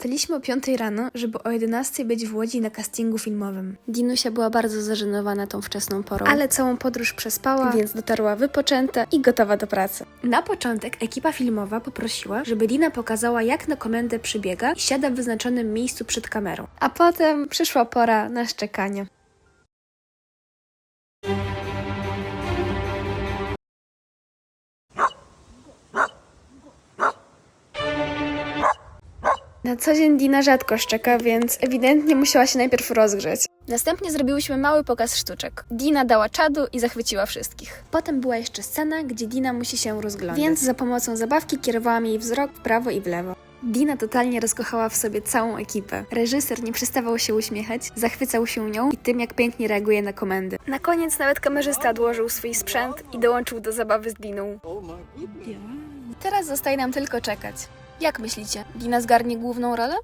Wstaliśmy o 5 rano, żeby o 11 być w Łodzi na castingu filmowym. Dinusia była bardzo zażenowana tą wczesną porą, ale całą podróż przespała, więc dotarła wypoczęta i gotowa do pracy. Na początek ekipa filmowa poprosiła, żeby Dina pokazała jak na komendę przybiega i siada w wyznaczonym miejscu przed kamerą. A potem przyszła pora na szczekanie. Na co dzień Dina rzadko szczeka, więc ewidentnie musiała się najpierw rozgrzeć. Następnie zrobiłyśmy mały pokaz sztuczek. Dina dała czadu i zachwyciła wszystkich. Potem była jeszcze scena, gdzie Dina musi się rozglądać, więc za pomocą zabawki kierowałam jej wzrok w prawo i w lewo. Dina totalnie rozkochała w sobie całą ekipę. Reżyser nie przestawał się uśmiechać, zachwycał się nią i tym, jak pięknie reaguje na komendy. Na koniec nawet kamerzysta odłożył swój sprzęt i dołączył do zabawy z Diną. Teraz zostaje nam tylko czekać. Jak myślicie, Dina zgarnie główną rolę?